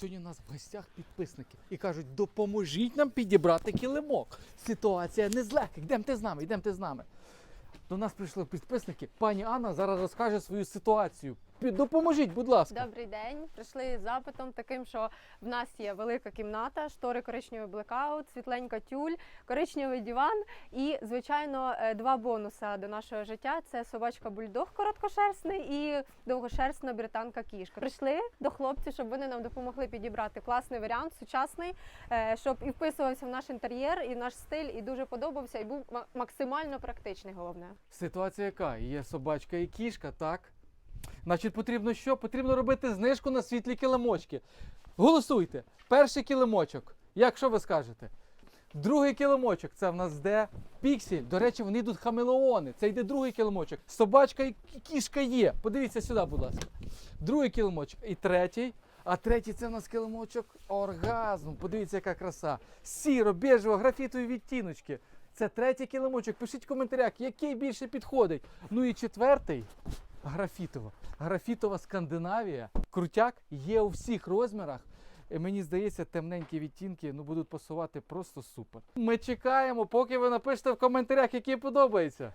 Сьогодні у нас в гостях підписники і кажуть, допоможіть нам підібрати килимок. Ситуація не з легких. Йдемте з нами, йдемте з нами. До нас прийшли підписники. Пані Анна зараз розкаже свою ситуацію. Допоможіть, будь ласка. Добрий день. Прийшли з запитом таким, що в нас є велика кімната, штори коричневий блекаут, світленька тюль, коричневий диван і, звичайно, е, два бонуса до нашого життя: це собачка бульдог короткошерстний і довгошерстна британка кішка. Прийшли до хлопців, щоб вони нам допомогли підібрати класний варіант, сучасний, е, щоб і вписувався в наш інтер'єр, і в наш стиль, і дуже подобався, і був максимально практичний. Головне. Ситуація яка? Є собачка і кішка, так? Значить, потрібно що? Потрібно робити знижку на світлі килимочки. Голосуйте. Перший килимочок. Як що ви скажете? Другий килимочок це в нас де піксель. До речі, вони йдуть хамелеони. Це йде другий килимочок. Собачка і кішка є. Подивіться сюди, будь ласка. Другий килимочок. І третій. А третій це в нас килимочок оргазм. Подивіться, яка краса. Сіро, бежево, графітові відтіночки. Це третій килимочок. Пишіть в коментарях, який більше підходить. Ну і четвертий графітова. Графітова Скандинавія. Крутяк є у всіх розмірах. Мені здається, темненькі відтінки ну, будуть пасувати просто супер. Ми чекаємо, поки ви напишете в коментарях, який подобається.